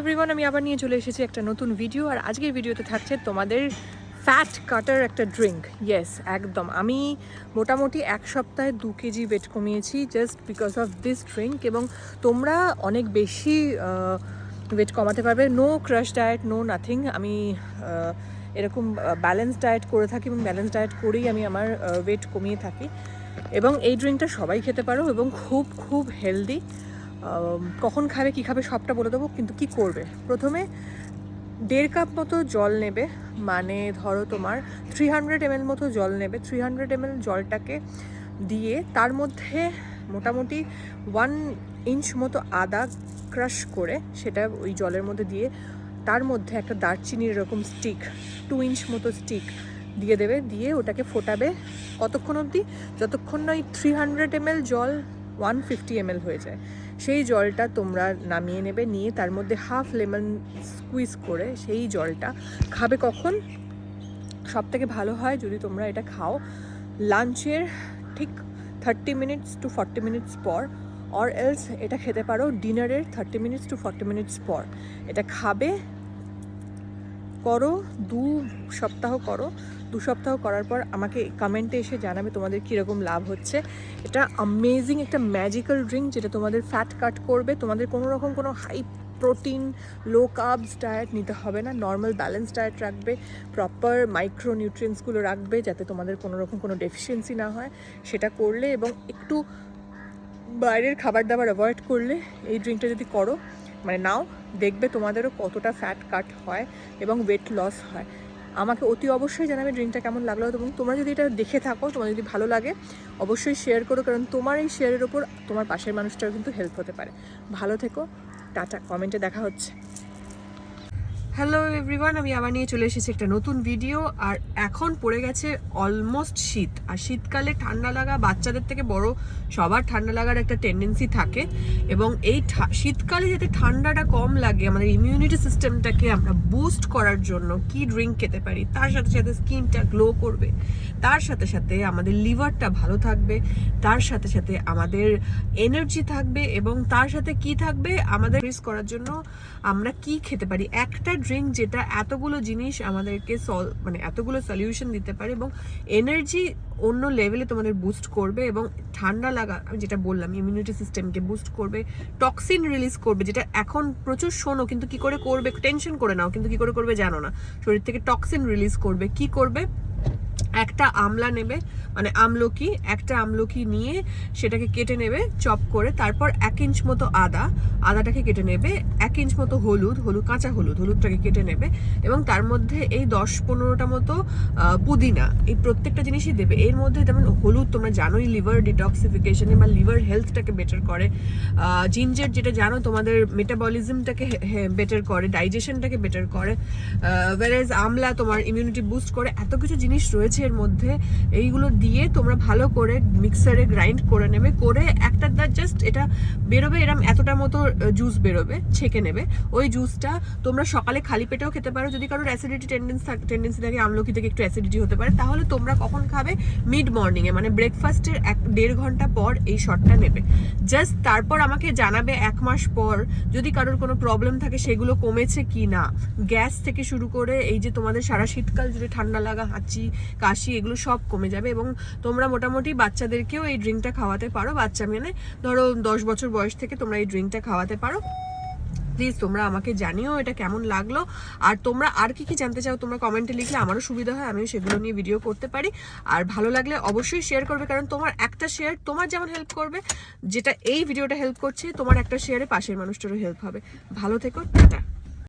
Everyone আমি আবার নিয়ে চলে এসেছি একটা নতুন ভিডিও আর আজকের ভিডিওতে থাকছে তোমাদের ফ্যাট কাটার একটা ড্রিঙ্ক ইয়েস একদম। আমি মোটামুটি এক সপ্তাহে দু KG weight কমিয়েছি just because of this drink এবং তোমরা অনেক বেশি ওয়েট কমাতে পারবে। No crash diet no nothing আমি এরকম ব্যালেন্স ডায়েট করে থাকি এবং ব্যালেন্স ডায়েট করেই আমি আমার ওয়েট কমিয়ে থাকি। এবং এই ড্রিঙ্কটা সবাই খেতে পারো এবং খুব খুব হেলদি কখন খাবে, কী খাবে, সবটা বলে দেবো, কিন্তু কি করবে? প্রথমে দেড় কাপ মতো জল নেবে মানে ধরো তোমার থ্রি হান্ড্রেড এমএল মতো জল নেবে থ্রি হান্ড্রেড এমএল জলটাকে দিয়ে তার মধ্যে মোটামুটি ওয়ান ইঞ্চ মতো আদা ক্রাশ করে সেটা ওই জলের মধ্যে দিয়ে তার মধ্যে একটা দারচিনির এরকম স্টিক টু ইঞ্চ মতো স্টিক দিয়ে দেবে, দিয়ে ওটাকে ফোটাবে কতক্ষণ অবধি? যতক্ষণ না ওই থ্রি হান্ড্রেড এমএল জল ওয়ান ফিফটি এমএল হয়ে যায়। সেই জলটা তোমরা নামিয়ে নেবে, নিয়ে তার মধ্যে হাফ লেমন স্কুইজ করে সেই জলটা খাবে কখন? সব থেকে ভালো হয় যদি তোমরা এটা খাও লাঞ্চের ঠিক thirty minutes to forty minutes পর অর এলস এটা খেতে পারো ডিনারের thirty minutes to forty minutes পর। এটা খাবে করো, দু সপ্তাহ করো। দু সপ্তাহ করার পর আমাকে কমেন্টে এসে জানাবে তোমাদের কীরকম লাভ হচ্ছে। এটা আমেজিং একটা ম্যাজিক্যাল ড্রিঙ্ক যেটা তোমাদের ফ্যাট কাট করবে। তোমাদের কোনো রকম কোনো high protein low carbs diet নিতে হবে না। নর্মাল ব্যালেন্স ডায়েট রাখবে প্রপার মাইক্রো নিউট্রিয়েন্টসগুলো রাখবে যাতে তোমাদের কোনো রকম কোনো ডেফিসিয়েন্সি না হয়। সেটা করলে এবং একটু বাইরের খাবার দাবার অ্যাভয়েড করলে এই ড্রিঙ্কটা যদি করো মানে নাও দেখবে তোমাদেরও কতটা ফ্যাট কাট হয় এবং ওয়েট লস হয়। আমাকে অতি অবশ্যই জানাবে ড্রিঙ্কটা কেমন লাগল এবং তোমরা যদি এটা দেখে থাকো, তোমার যদি ভালো লাগে, অবশ্যই শেয়ার করো কারণ তোমার এই শেয়ারের ওপর তোমার পাশের মানুষটারও কিন্তু হেল্প হতে পারে। ভালো থেকো, টাটা কমেন্টে দেখা হচ্ছে। হ্যালো এভরিওয়ান আমি আবার নিয়ে চলে এসেছি একটা নতুন ভিডিও আর এখন পড়ে গেছে অলমোস্ট শীত। আর শীতকালে ঠান্ডা লাগা, বাচ্চাদের থেকে বড়, সবার ঠান্ডা লাগার একটা টেন্ডেন্সি থাকে। এবং এই শীতকালে যাতে ঠান্ডাটা কম লাগে, আমাদের ইমিউনিটি সিস্টেমটাকে আমরা বুস্ট করার জন্য কি ড্রিঙ্ক খেতে পারি, তার সাথে সাথে স্কিনটা গ্লো করবে। তার সাথে সাথে আমাদের লিভারটা ভালো থাকবে, তার সাথে সাথে আমাদের এনার্জি থাকবে, এবং তার সাথে কি থাকবে, আমাদের রিস করার জন্য আমরা কি খেতে পারি? একটা ড্রিঙ্ক যেটা এতগুলো জিনিস আমাদেরকে সল মানে এতগুলো সলিউশন দিতে পারে এবং এনার্জি অন্য লেভেলে তোমাদের বুস্ট করবে এবং ঠান্ডা লাগা, আমি যেটা বললাম ইমিউনিটি সিস্টেমকে বুস্ট করবে টক্সিন রিলিজ করবে, যেটা এখন প্রচুর শোনো, কিন্তু কি করে করবে টেনশন করে নাও, কিন্তু কি করে করবে জানো না। শরীর থেকে টক্সিন রিলিজ করবে, কি করবে? একটা আমলা নেবে মানে আমলকি, একটা আমলকি নিয়ে সেটাকে কেটে নেবে, চপ করে, তারপর এক ইঞ্চ মতো আদা, আদাটাকে কেটে নেবে, এক ইঞ্চ মতো হলুদ হলুদ, কাঁচা হলুদ, হলুদটাকে কেটে নেবে, এবং তার মধ্যে এই দশ পনেরোটা মতো পুদিনা, এই প্রত্যেকটা জিনিসই দেবে। এর মধ্যে যেমন হলুদ তোমরা জানোই, লিভার ডিটক্সিফিকেশনে বা লিভার হেলথটাকে বেটার করে জিঞ্জার যেটা জানো, তোমাদের মেটাবলিজমটাকে বেটার করে, ডাইজেশনটাকে বেটার করে ওয়ারেজ আমলা তোমার ইমিউনিটি বুস্ট করে, এত কিছু জিনিস রয়েছে এর মধ্যে এইগুলো দিয়ে তোমরা ভালো করে মিক্সারে গ্রাইন্ড করে নেবে, করে একটা জাস্ট এটা বেরোবে, এরম এতটা মতো জুস বেরোবে, ছেঁকে নেবে। ওই জুসটা তোমরা সকালে খালি পেটেও খেতে পারো। যদি কারোর অ্যাসিডিটি টেন্ডেন্স টেন্ডেন্সি থাকে, আমলকি থেকে একটু অ্যাসিডিটি হতে পারে, তাহলে তোমরা কখন খাবে মিড মর্নিংয়ে মানে ব্রেকফাস্টের এক, দেড় ঘণ্টা পর এই শটটা নেবে। জাস্ট তারপর আমাকে জানাবে এক মাস পর যদি কারোর কোনো প্রবলেম থাকে সেগুলো কমেছে কি না। গ্যাস থেকে শুরু করে এই যে তোমাদের সারা শীতকাল জুড়ে ঠান্ডা লাগা, হাঁচি, কাশি এগুলো সব কমে যাবে এবং তোমরা মোটামুটি বাচ্চাদেরকেও এই ড্রিঙ্কটা খাওয়াতে পারো। বাচ্চা মেনে ধরো দশ বছর বয়স থেকে তোমরা এই ড্রিঙ্কটা খাওয়াতে পারো। প্লিজ তোমরা আমাকে জানিও এটা কেমন লাগল। আর তোমরা আর কি কি জানতে চাও, তোমরা কমেন্টে লিখলে আমারও সুবিধা হয়, আমিও সেগুলো নিয়ে ভিডিও করতে পারি। আর ভালো লাগলে অবশ্যই শেয়ার করবে, কারণ তোমার একটা শেয়ার তোমার যেমন হেল্প করবে, যেটা এই ভিডিওটা হেল্প করছে, তোমার একটা শেয়ারে পাশের মানুষটারও হেল্প হবে। ভালো থেকো, টাটা।